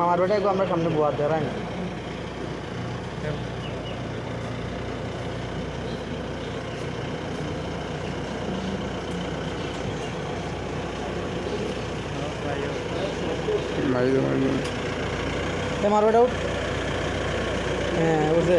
মামার বেটায় আমরা সামনে বোয়ার ধরাই না মারবেটা উঠ হ্যাঁ বুঝলে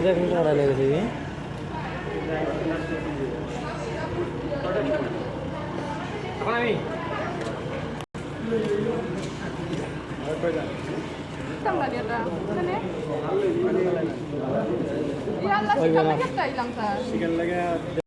sudah kita ada lagi sih apa nih kita lihat dah, kan ya? Iya, lah, sikapnya kita hilang, Sar. Sikapnya